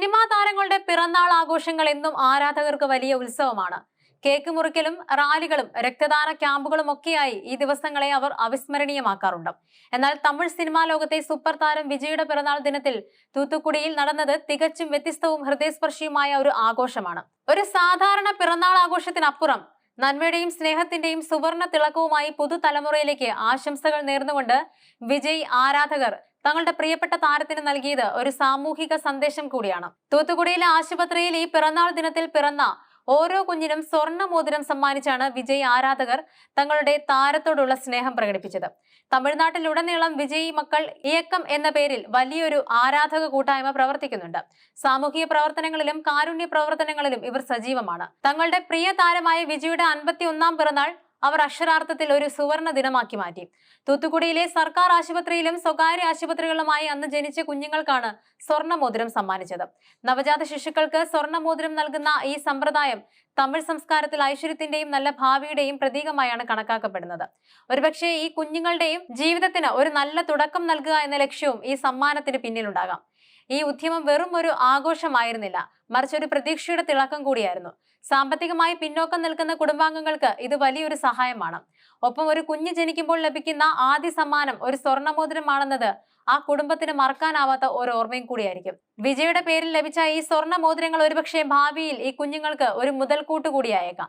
Cinema താരങ്ങളുടെ പിറന്നാൾ ആഘോഷങ്ങൾ എന്നും ആരാധകർക്ക് വലിയ ഉത്സവമാണ്. കേക്ക് മുറിക്കലും റാലികളും രക്തദാന ക്യാമ്പുകളും ഒക്കെയായി ഈ ദിവസങ്ങളെ അവർ അവിസ്മരണീയമാക്കാറുണ്ട്. എന്നാൽ തമിഴ് സിനിമാ ലോകത്തെ സൂപ്പർ താരം വിജയുടെ പിറന്നാൾ ദിനത്തിൽ തൂത്തുക്കുടിയിൽ നടന്നത് തികച്ചും വ്യത്യസ്തവും ഹൃദയസ്പർശിയുമായ ഒരു ആഘോഷമാണ്. ഒരു സാധാരണ പിറന്നാൾ ആഘോഷത്തിനപ്പുറം നന്മയുടെയും സ്നേഹത്തിന്റെയും സുവർണ തിളക്കവുമായി പുതുതലമുറയിലേക്ക് ആശംസകൾ നേർന്നുകൊണ്ട് വിജയ് ആരാധകർ തങ്ങളുടെ പ്രിയപ്പെട്ട താരത്തിന് നൽകിയത് ഒരു സാമൂഹിക സന്ദേശം കൂടിയാണ്. തൂത്തുക്കുടിയിലെ ആശുപത്രിയിൽ ഈ പിറന്നാൾ ദിനത്തിൽ പിറന്ന ഓരോ കുഞ്ഞിനും സ്വർണ മോതിരം സമ്മാനിച്ചാണ് വിജയ് ആരാധകർ തങ്ങളുടെ താരത്തോടുള്ള സ്നേഹം പ്രകടിപ്പിച്ചത്. തമിഴ്നാട്ടിലുടനീളം വിജയ് മക്കൾ ഇയക്കം എന്ന പേരിൽ വലിയൊരു ആരാധക കൂട്ടായ്മ പ്രവർത്തിക്കുന്നുണ്ട്. സാമൂഹിക പ്രവർത്തനങ്ങളിലും കാരുണ്യ പ്രവർത്തനങ്ങളിലും ഇവർ സജീവമാണ്. തങ്ങളുടെ പ്രിയ താരമായ വിജയുടെ അൻപത്തി ഒന്നാം പിറന്നാൾ അവർ അക്ഷരാർത്ഥത്തിൽ ഒരു സുവർണ ദിനമാക്കി മാറ്റി. തൂത്തുക്കുടിയിലെ സർക്കാർ ആശുപത്രിയിലും സ്വകാര്യ ആശുപത്രികളിലുമായി അന്ന് ജനിച്ച കുഞ്ഞുങ്ങൾക്കാണ് സ്വർണമോതിരം സമ്മാനിച്ചത്. നവജാത ശിശുക്കൾക്ക് സ്വർണമോതിരം നൽകുന്ന ഈ സമ്പ്രദായം തമിഴ് സംസ്കാരത്തിൽ ഐശ്വര്യത്തിന്റെയും നല്ല ഭാവിയുടെയും പ്രതീകമായാണ് കണക്കാക്കപ്പെടുന്നത്. ഒരുപക്ഷെ ഈ കുഞ്ഞുങ്ങളുടെയും ജീവിതത്തിന് ഒരു നല്ല തുടക്കം നൽകുക എന്ന ലക്ഷ്യവും ഈ സമ്മാനത്തിന് പിന്നിലുണ്ടാകാം. ഈ ഉദ്യമം വെറും ഒരു ആഘോഷമായിരുന്നില്ല. മറിച്ച് ഒരു പ്രതീക്ഷയുടെ തിളക്കം കൂടിയായിരുന്നു. സാമ്പത്തികമായി പിന്നോക്കം നിൽക്കുന്ന കുടുംബാംഗങ്ങൾക്ക് ഇത് വലിയൊരു സഹായമാണ്. ഒപ്പം ഒരു കുഞ്ഞ് ജനിക്കുമ്പോൾ ലഭിക്കുന്ന ആദ്യ സമ്മാനം ഒരു സ്വർണമോതിരമാണെന്നത് ആ കുടുംബത്തിന് മറക്കാനാവാത്ത ഒരു ഓർമ്മയും കൂടിയായിരിക്കും. വിജയുടെ പേരിൽ ലഭിച്ച ഈ സ്വർണ മോതിരങ്ങൾ ഒരുപക്ഷെ ഭാവിയിൽ ഈ കുഞ്ഞുങ്ങൾക്ക് ഒരു മുതൽക്കൂട്ട് കൂടിയായേക്കാം.